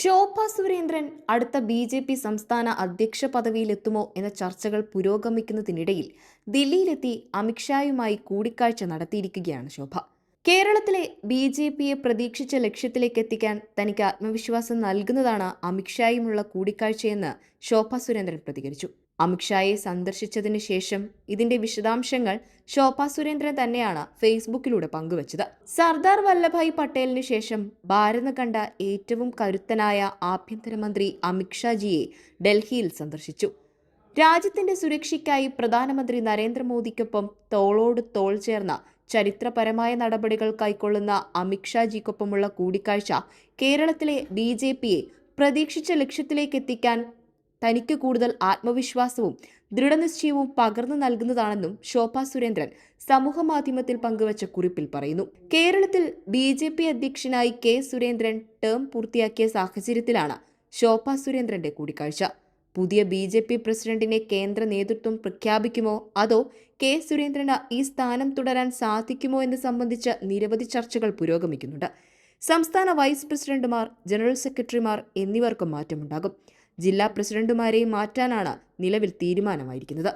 ശോഭ സുരേന്ദ്രൻ അടുത്ത B J P സംസ്ഥാന അധ്യക്ഷ പദവിയിലെത്തുമോ എന്ന ചർച്ചകൾ പുരോഗമിക്കുന്നതിനിടയിൽ ദില്ലിയിലെത്തി അമിത്ഷായുമായി കൂടിക്കാഴ്ച നടത്തിയിരിക്കുകയാണ് ശോഭ. കേരളത്തിലെ ബി ജെ പിയെ പ്രതീക്ഷിച്ച ലക്ഷ്യത്തിലേക്ക് എത്തിക്കാൻ തനിക്ക് ആത്മവിശ്വാസം നൽകുന്നതാണ് അമിത്ഷായുമുള്ള കൂടിക്കാഴ്ചയെന്ന് ശോഭ സുരേന്ദ്രൻ പ്രതികരിച്ചു. അമിത്ഷായെ സന്ദർശിച്ചതിന് ശേഷം ഇതിന്റെ വിശദാംശങ്ങൾ ശോഭ സുരേന്ദ്രൻ തന്നെയാണ് ഫേസ്ബുക്കിലൂടെ പങ്കുവച്ചത്. സർദാർ വല്ലഭായ് പട്ടേലിന് ശേഷം ഭാരതം കണ്ട ഏറ്റവും കരുത്തനായ ആഭ്യന്തരമന്ത്രി അമിത്ഷാജിയെ ഡൽഹിയിൽ സന്ദർശിച്ചു. രാജ്യത്തിന്റെ സുരക്ഷയ്ക്കായി പ്രധാനമന്ത്രി നരേന്ദ്രമോദിക്കൊപ്പം തോളോട് തോൾ ചേർന്ന ചരിത്രപരമായ നടപടികൾ കൈക്കൊള്ളുന്ന അമിത്ഷാജിക്കൊപ്പമുള്ള കൂടിക്കാഴ്ച കേരളത്തിലെ ബി ജെ പിയെ പ്രതീക്ഷിച്ച ലക്ഷ്യത്തിലേക്ക് എത്തിക്കാൻ തനിക്ക് കൂടുതൽ ആത്മവിശ്വാസവും ദൃഢനിശ്ചയവും പകർന്നു നൽകുന്നതാണെന്നും ശോഭ സുരേന്ദ്രൻ സമൂഹമാധ്യമത്തിൽ പങ്കുവച്ച കുറിപ്പിൽ പറയുന്നു. കേരളത്തിൽ ബി ജെ പി അധ്യക്ഷനായി കെ സുരേന്ദ്രൻ ടേം പൂർത്തിയാക്കിയ സാഹചര്യത്തിലാണ് ശോഭ സുരേന്ദ്രന്റെ കൂടിക്കാഴ്ച. പുതിയ ബി ജെ പി പ്രസിഡന്റിനെ കേന്ദ്ര നേതൃത്വം പ്രഖ്യാപിക്കുമോ? അതോ കെ സുരേന്ദ്രന് ഈ സ്ഥാനം തുടരാൻ സാധിക്കുമോ എന്ന് സംബന്ധിച്ച് നിരവധി ചർച്ചകൾ പുരോഗമിക്കുന്നുണ്ട്. സംസ്ഥാന വൈസ് പ്രസിഡന്റുമാർ ജനറൽ സെക്രട്ടറിമാർ എന്നിവർക്കും മാറ്റമുണ്ടാകും. ജില്ലാ പ്രസിഡന്റുമാരെയും മാറ്റാനാണ് നിലവിൽ തീരുമാനമായിരിക്കുന്നത്